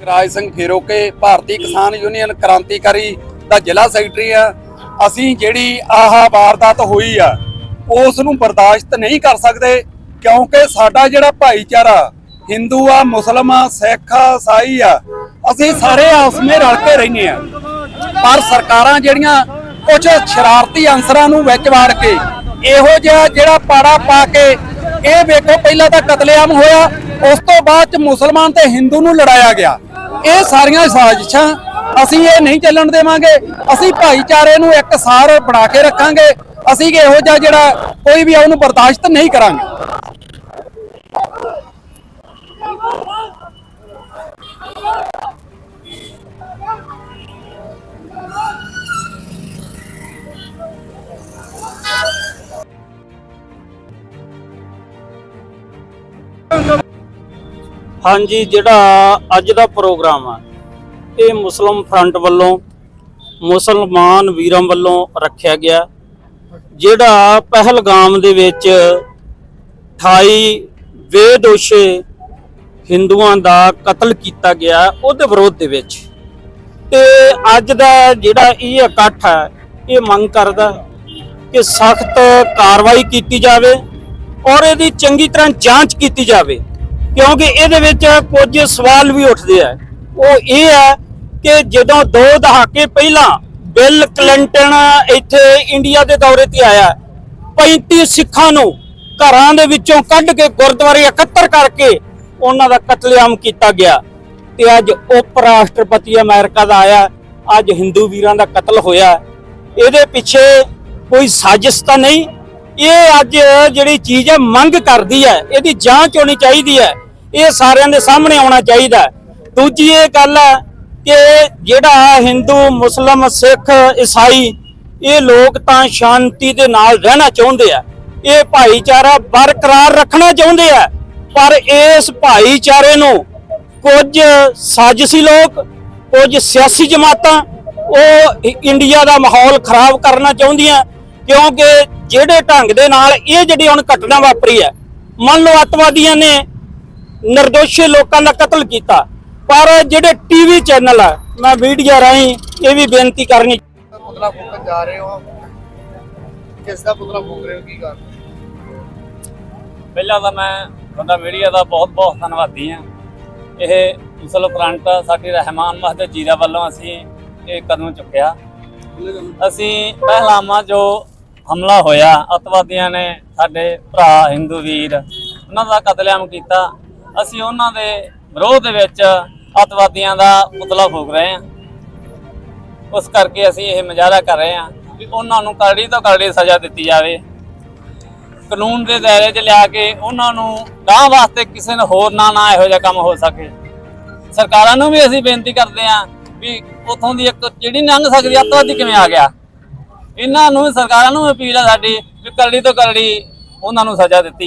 ਰਾਜ ਸਿੰਘ ਫੇਰੋਕੇ, ਭਾਰਤੀ ਕਿਸਾਨ ਯੂਨੀਅਨ ਕ੍ਰਾਂਤੀਕਾਰੀ ਦਾ ਜ਼ਿਲ੍ਹਾ ਸੈਕਟਰੀ ਆ। ਅਸੀਂ ਜਿਹੜੀ ਆਹ ਵਾਰਦਾਤ ਹੋਈ ਆ, ਉਸ ਨੂੰ ਬਰਦਾਸ਼ਤ ਨਹੀਂ ਕਰ ਸਕਦੇ ਕਿਉਂਕਿ ਸਾਡਾ ਜਿਹੜਾ ਭਾਈਚਾਰਾ ਹਿੰਦੂ ਆ, ਮੁਸਲਮ ਆ, ਸਿੱਖ ਆ, ਈਸਾਈ ਆ, ਅਸੀਂ ਸਾਰੇ ਆਪਸ ਵਿੱਚ ਰਲ ਕੇ ਰਹਿੰਦੇ ਆ। ਪਰ ਸਰਕਾਰਾਂ ਜਿਹੜੀਆਂ ਕੁਝ ਸ਼ਰਾਰਤੀ ਅੰਸਰਾਂ ਨੂੰ ਵਿੱਚ ਵਾੜ ਕੇ, ਇਹੋ ਜਿਹਾ ਜਿਹੜਾ ਪਾੜਾ ਪਾ ਕੇ ਇਹ ਵੇਖੋ, ਪਹਿਲਾਂ ਤਾਂ ਕਤਲੇਆਮ ਹੋਇਆ, ਉਸ ਤੋਂ ਬਾਅਦ ਚ ਮੁਸਲਮਾਨ ਤੇ ਹਿੰਦੂ ਨੂੰ ਲੜਾਇਆ ਗਿਆ। ਇਹ ਸਾਰੀਆਂ ਸਾਜ਼ਿਸ਼ਾਂ ਅਸੀਂ ਇਹ ਨਹੀਂ ਚੱਲਣ ਦੇਵਾਂਗੇ। ਅਸੀਂ ਭਾਈਚਾਰੇ ਨੂੰ ਇੱਕ ਸਾਰ ਬਣਾ ਕੇ ਰੱਖਾਂਗੇ। ਅਸੀਂ ਇਹੋ ਜਿਹਾ ਜਿਹੜਾ ਕੋਈ ਵੀ ਆ, ਉਹਨੂੰ ਬਰਦਾਸ਼ਤ ਨਹੀਂ ਕਰਾਂਗੇ। ਹਾਂਜੀ, ਜਿਹੜਾ ਅੱਜ ਦਾ ਪ੍ਰੋਗਰਾਮ ਆ, ਇਹ ਮੁਸਲਮ ਫਰੰਟ ਵੱਲੋਂ, ਮੁਸਲਮਾਨ ਵੀਰਾਂ ਵੱਲੋਂ ਰੱਖਿਆ ਗਿਆ। ਜਿਹੜਾ ਪਹਿਲਗਾਮ ਦੇ ਵਿੱਚ 28 ਬੇਦੋਸ਼ੇ ਹਿੰਦੂਆਂ ਦਾ ਕਤਲ ਕੀਤਾ ਗਿਆ, ਉਹਦੇ ਵਿਰੋਧ ਦੇ ਵਿੱਚ। ਤੇ ਅੱਜ ਦਾ ਜਿਹੜਾ ਇਹ ਇਕੱਠ ਹੈ ਇਹ ਮੰਗ ਕਰਦਾ ਕਿ ਸਖਤ ਕਾਰਵਾਈ ਕੀਤੀ ਜਾਵੇ ਔਰ ਇਹਦੀ ਚੰਗੀ ਤਰ੍ਹਾਂ ਜਾਂਚ ਕੀਤੀ ਜਾਵੇ। ਕਿਉਂਕਿ ਇਹਦੇ ਵਿੱਚ ਕੁਝ ਸਵਾਲ ਵੀ ਉੱਠਦੇ ਆ। ਉਹ ਇਹ ਹੈ ਕਿ ਜਦੋਂ ਦੋ ਦਹਾਕੇ ਪਹਿਲਾਂ ਬਿਲ ਕਲਿੰਟਨ ਇੱਥੇ ਇੰਡੀਆ ਦੇ ਦੌਰੇ ਤੇ ਆਇਆ 35 ਸਿੱਖਾਂ ਨੂੰ ਘਰਾਂ ਦੇ ਵਿੱਚੋਂ ਕੱਢ ਕੇ ਗੁਰਦੁਆਰੇ ਇਕੱਤਰ ਕਰਕੇ ਉਹਨਾਂ ਦਾ ਕਤਲੇਆਮ ਕੀਤਾ ਗਿਆ। ਤੇ ਅੱਜ ਉਪ ਰਾਸ਼ਟਰਪਤੀ ਅਮਰੀਕਾ ਦਾ ਆਇਆ, ਅੱਜ ਹਿੰਦੂ ਵੀਰਾਂ ਦਾ ਕਤਲ ਹੋਇਆ। ਇਹਦੇ ਪਿੱਛੇ ਕੋਈ ਸਾਜ਼ਿਸ਼ ਤਾਂ ਨਹੀਂ, ਇਹ ਅੱਜ ਜਿਹੜੀ ਚੀਜ਼ ਹੈ, ਮੰਗ ਕਰਦੀ ਹੈ, ਇਹਦੀ ਜਾਂਚ ਹੋਣੀ ਚਾਹੀਦੀ ਹੈ। ਇਹ ਸਾਰਿਆਂ ਦੇ ਸਾਹਮਣੇ ਆਉਣਾ ਚਾਹੀਦਾ ਦੂਜੀ ਇਹ ਗੱਲ ਹੈ ਕਿ ਜਿਹੜਾ ਹਿੰਦੂ ਮੁਸਲਮ ਸਿੱਖ ਈਸਾਈ ਇਹ ਲੋਕ ਤਾਂ ਸ਼ਾਂਤੀ ਦੇ ਨਾਲ ਰਹਿਣਾ ਚਾਹੁੰਦੇ ਆ। ਇਹ ਭਾਈਚਾਰਾ ਬਰਕਰਾਰ ਰੱਖਣਾ ਚਾਹੁੰਦੇ ਆ। ਪਰ ਇਸ ਭਾਈਚਾਰੇ ਨੂੰ ਕੁਝ ਸਾਜ਼ਿਸ਼ੀ ਲੋਕ, ਕੁਝ ਸਿਆਸੀ ਜਮਾਤਾਂ ਉਹ ਇੰਡੀਆ ਦਾ ਮਾਹੌਲ ਖਰਾਬ ਕਰਨਾ ਚਾਹੁੰਦੀਆਂ ਕਿਉਂਕਿ ਜਿਹੜੇ ਢੰਗ ਦੇ ਨਾਲ ਇਹ ਜਿਹੜੀ ਹੁਣ ਘਟਨਾ ਵਾਪਰੀ ਹੈ, ਮੰਨ ਲਓ ਅੱਤਵਾਦੀਆਂ ਨੇ ਨਿਰਦੋਸ਼ੀ ਲੋਕਾਂ ਦਾ ਕਤਲ ਕੀਤਾ। ਪਰ ਜਿਹੜੇ ਟੀਵੀ ਚੈਨਲ ਆ ਮੈਂ ਮੀਡੀਆ ਰਾਹੀਂ ਇਹ ਵੀ ਬੇਨਤੀ ਕਰਨੀ ਦਾ ਪੁਤਲਾ ਫੂਕਣ ਜਾ ਰਹੇ ਹੋ? ਕਿਸ ਦਾ ਪੁਤਲਾ ਫੂਕ ਰਹੇ ਹੋ? ਕੀ ਕਰ ਪਹਿਲਾਂ ਤਾਂ ਮੈਂ ਤੁਹਾਡਾ ਮੀਡੀਆ ਦਾ ਬਹੁਤ ਬਹੁਤ ਧੰਨਵਾਦੀ ਹਾਂ। ਇਹ ਮੁਸਲਮ ਫਰੰਟ ਸਾਡੀ ਰਹਿਮਾਨ ਮਹਦ ਜੀਰਾ ਵੱਲੋਂ ਅਸੀਂ ਇਹ ਕਦਮ ਚੁੱਕਿਆ। ਅਸੀਂ ਪਹਿਲਾਮਾ ਜੋ ਹਮਲਾ ਹੋਇਆ ਅਤਵਾਦੀਆਂ ਨੇ ਸਾਡੇ ਭਰਾ ਹਿੰਦੂ ਵੀਰ ਉਹਨਾਂ ਦਾ ਕਤਲੇਆਮ ਕੀਤਾ। ਅਸੀਂ ਉਹਨਾਂ ਦੇ ਵਿਰੋਧ ਦੇ ਵਿੱਚ ਅਤਵਾਦੀਆਂ ਦਾ ਪੁਤਲਾ ਫੂਕ ਰਹੇ ਹਾਂ। ਉਸ ਕਰਕੇ ਅਸੀਂ ਇਹ ਮੁਜ਼ਾਹਰਾ ਕਰ ਰਹੇ ਹਾਂ ਵੀ ਉਹਨਾਂ ਨੂੰ ਕਰੜੀ ਤੋਂ ਕਰੜੀ ਸਜ਼ਾ ਦਿੱਤੀ ਜਾਵੇ। ਕਾਨੂੰਨ ਦੇ ਦਾਇਰੇ 'ਚ ਲਿਆ ਕੇ ਉਹਨਾਂ ਨੂੰ ਗਾਂ ਵਾਸਤੇ ਕਿਸੇ ਨੂੰ ਹੋਰ ਨਾ ਨਾ ਇਹੋ ਜਿਹਾ ਕੰਮ ਹੋ ਸਕੇ। ਸਰਕਾਰਾਂ ਨੂੰ ਵੀ ਅਸੀਂ ਬੇਨਤੀ ਕਰਦੇ ਹਾਂ ਵੀ ਉਥੋਂ ਦੀ ਇੱਕ ਜਿਹੜੀ ਲੰਘ ਸਕਦੀ ਅੱਤਵਾਦੀ ਕਿਵੇਂ ਆ ਗਿਆ? ਇਹਨਾਂ ਨੂੰ, ਸਰਕਾਰਾਂ ਨੂੰ ਅਪੀਲ ਹੈ ਸਾਡੀ ਵੀ ਕਰੜੀ ਤੋਂ ਕਰੜੀ ਉਹਨਾਂ ਨੂੰ ਸਜ਼ਾ ਦਿੱਤੀ ਜਾਵੇ।